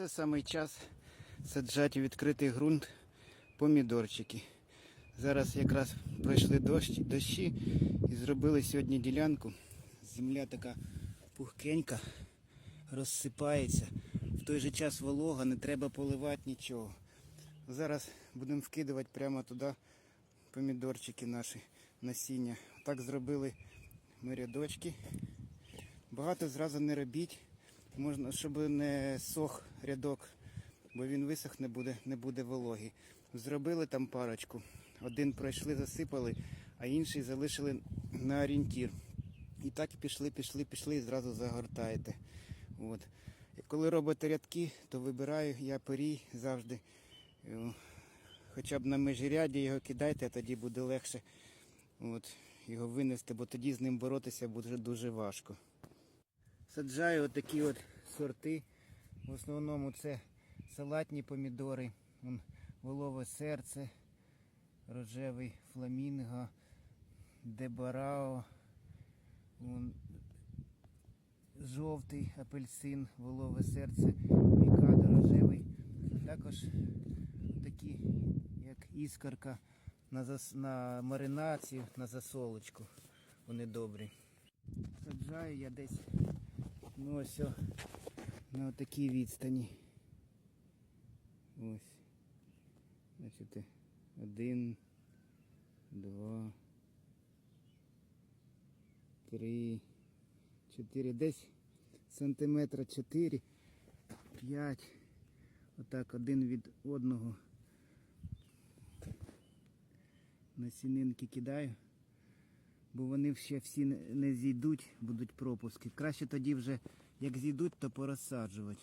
Це саме час саджати у відкритий ґрунт помідорчики. Зараз якраз пройшли дощ, дощі і зробили сьогодні ділянку. Земля така пухкенька, розсипається. В той же час волога, не треба поливати нічого. Зараз будемо вкидувати прямо туди помідорчики наші насіння. Так зробили ми рядочки. Багато зразу не робіть, можна, щоб не сох рядок, бо він висохне, буде, не буде вологі. Зробили там парочку. Один пройшли, засипали, а інший залишили на орієнтір. І так пішли, пішли, пішли і зразу загортаєте. От. І Коли робите рядки, то вибираю я порій завжди. Е, Хоча б на межиряді його кидайте, а тоді буде легше от, його винести, бо тоді з ним боротися буде дуже важко. Саджаю отакі от сорти. В основному це салатні помідори, волове серце, рожевий фламінго, дебарао, жовтий апельсин, волове серце, мікадо рожевий. Також такі, як іскорка на, зас... на маринацію, на засолочку. Вони добрі. Саджаю я десь ну ось на такій відстані. Ось. Бачите, один, два, три, чотири, десь сантиметра чотири, п'ять. Отак один від одного. Насінинки кидаю, бо вони ще всі не зійдуть, будуть пропуски. Краще тоді вже, як зійдуть, то порозсаджувати.